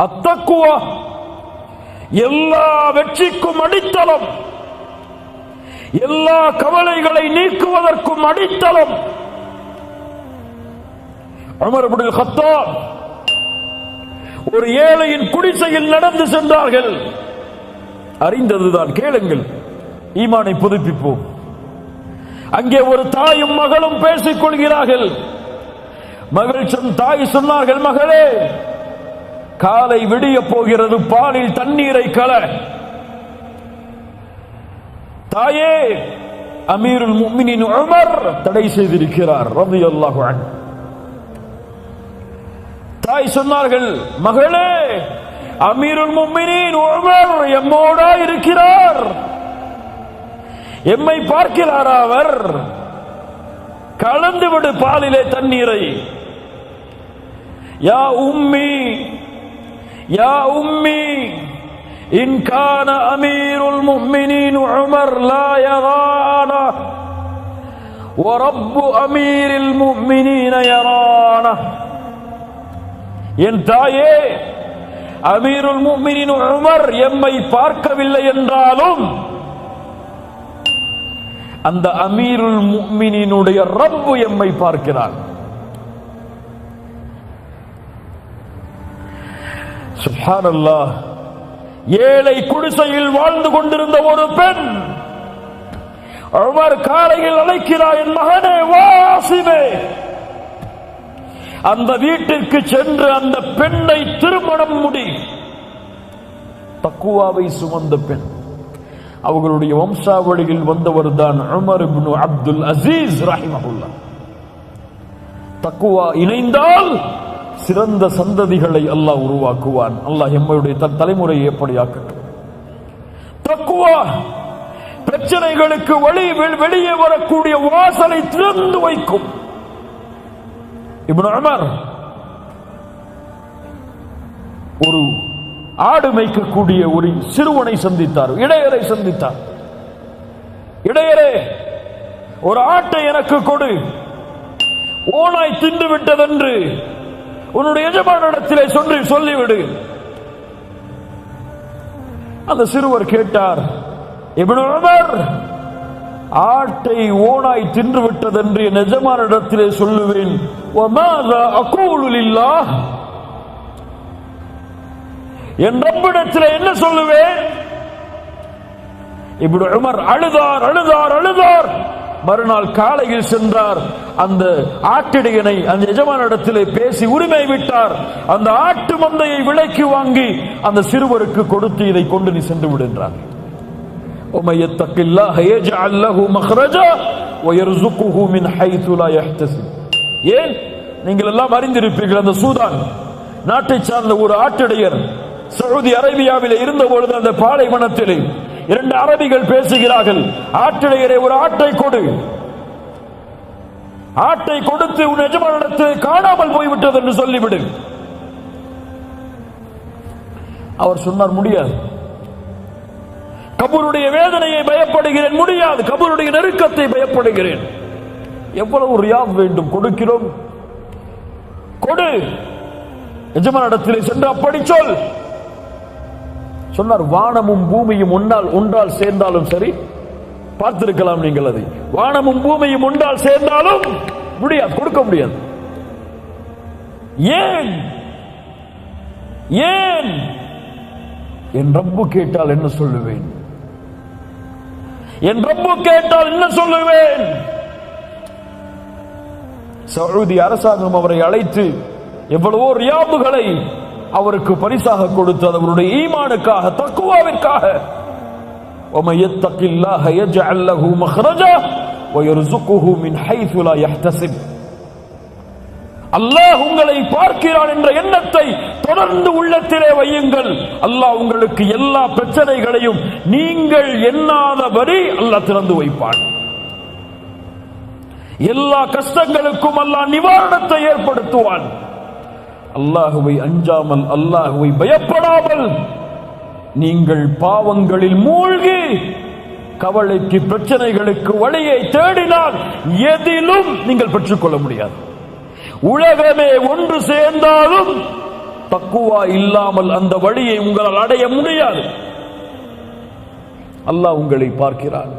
அத்தக்குவா. எல்லா வெற்றிக்கும் அடித்தளம். எல்லா கவலைகளை நீக்குவதற்கும் அடித்தளம். அமர் இப்னுல் ஒரு ஏழையின் குடிசையில் நடந்து சென்றார்கள். அறிந்ததுதான் கேளுங்கள். ஈமானை புதுப்பிப்போம். அங்கே ஒரு தாயும் மகளும் பேசிக் கொள்கிறார்கள். மகள் தாய் சொன்னார்கள் மகளே காலை விடிய போகிறது பாலில் தண்ணீரை கல. தாயே அமீருல் முஃமினின் உமர் தடை செய்திருக்கிறார் ரலியல்லாஹு அன்ஹு. தாய் சொன்னார்கள் மகளே அமீருல் முஃமினின் உமர் எம்மோடா இருக்கிறார். எம்மை பார்க்கிறாரா அவர். கலந்து விடு பாலிலே தண்ணீரை. யா உம்மி யா உம்மி இன் கான அமீருல் முஃமினின் உமர் லா யரானா ورب أمير المؤمنين يرانا என் தாயே அமீருல் முஃமினின் உமர் எம்மை பார்க்கவில்லை என்றாலும் அந்த அமீருல் முஃமினினுடைய ரப்பு எம்மை பார்க்கிறார் சுஹானல்லா ஏழை குடிசையில் வாழ்ந்து கொண்டிருந்த ஒரு பெண் அவர் காலையில் அழைக்கிறார் என் மகனே வாசிமே அந்த வீட்டிற்கு சென்று அந்த பெண்ணை திருமணம் முடி. தக்குவாவை சுமந்த பெண். அவர்களுடைய வம்சாவளியில் வந்தவர் தான் உமர் அப்துல் அசீஸ் ரஹிமஹுல்லா. தக்குவா இணைந்தால் சிறந்த சந்ததிகளை அல்லாஹ் உருவாக்குவான். அல்லாஹ் எம்மையுடைய தன் தலைமுறையை எப்படி ஆக்கட்டும். தக்குவா பிரச்சனைகளுக்கு வழி வெளியே வரக்கூடிய வாசலை திறந்து வைக்கும். இப்னு அமர் ஒரு ஆடு மேய்க்கக்கூடிய ஒரு சிறுவனை சந்தித்தார். இடையரை சந்தித்தார். இடையரே ஒரு ஆட்டை எனக்கு கொடு. ஓனாய் தின்று விட்டதென்று உன்னுடைய எஜமானிடத்திலே சொல்லி சொல்லிவிடு. அந்த சிறுவர் கேட்டார் இபினர் ஆட்டை ஓனாய் தின்று விட்டது என்று என் எஜமானிடத்திலே சொல்லுவேன். என் ரப்பிடத்தில் என்ன சொல்லுவேன்? இப்படி உமர் அழுதார் அழுதார் அழுதார். மறுநாள் காலையில் சென்றார். அந்த ஆட்டிடையனை அந்த எஜமானிடத்திலே பேசி உரிமை விட்டார். அந்த ஆட்டு மந்தையை விலைக்கு வாங்கி அந்த சிறுவருக்கு கொடுத்து இதை கொண்டு நீ சென்று விடுன்றார் ஏன்? நீங்கள் எல்லாம் அறிந்திருப்பீர்கள் அந்த சூதான். நாட்டை சார்ந்த ஒரு ஆட்டிடையர் சவுதி அரேபியாவில் இருந்த பொழுது அந்த பாலைவனத்திலே இரண்டு அரபிகள் பேசுகிறார்கள். ஆட்டிடையரை ஒரு ஆட்டை கொடு. ஆட்டை கொடுத்து உன் எஜமானிடத்தில் காணாமல் போய்விட்டது என்று சொல்லிவிடு. அவர் சொன்னார் முடியாது. கபூருடைய வேதனையை பயப்படுகிறேன் முடியாது. கபூருடைய நெருக்கத்தை பயப்படுகிறேன். எவ்வளவு ரியாப் வேண்டும்? கொடுக்கிறோம். கொடு. எஜமானிடத்திலே சென்று அப்படி சொல். சொன்னார் வானமும் பூமியும் ஒன்றால் ஒன்றால் சேர்ந்தாலும் சரி பார்த்திருக்கலாம் நீங்கள் அதை. வானமும் பூமியும் ஒன்றால் சேர்ந்தாலும் முடியாது கொடுக்க முடியாது. ஏன்? ஏன்? என் ரப்பு கேட்டால் என்ன சொல்லுவேன்? என் ரப்பு கேட்டால் என்ன சொல்லுவேன்? சவுதி அரசாங்கம் அவரை அழைத்து எவ்வளவோ ரியாபுகளை அவருக்கு பரிசாக கொடுத்தது அவருடைய ஈமானுக்காக தக்குவாவிற்காக ومن يتق الله يجعل له مخرجا ويرزقه من حيث لا يحتسب அல்லாஹ் உங்களை பார்க்கிறான் என்ற எண்ணத்தை தொடர்ந்து உள்ளத்திலே வையுங்கள் அல்லாஹ் உங்களுக்கு எல்லா பிரச்சனைகளையும் நீங்கள் எண்ணாதபடி அல்லாஹ் திறந்து வைப்பான் எல்லா கஷ்டங்களுக்கும் அல்லாஹ் நிவாரணத்தை ஏற்படுத்துவான் அல்லாஹுவை அஞ்சாமல் அல்லாஹுவை பயப்படாமல் நீங்கள் பாவங்களில் மூழ்கி கவலைக்கு பிரச்சனைகளுக்கு வழியை தேடினால் எதிலும் நீங்கள் பெற்றுக்கொள்ள முடியாது. உலகமே ஒன்று சேர்ந்தாலும் தக்குவா இல்லாமல் அந்த வழியை உங்களால் அடைய முடியாது. அல்லாஹ் உங்களை பார்க்கிறான்.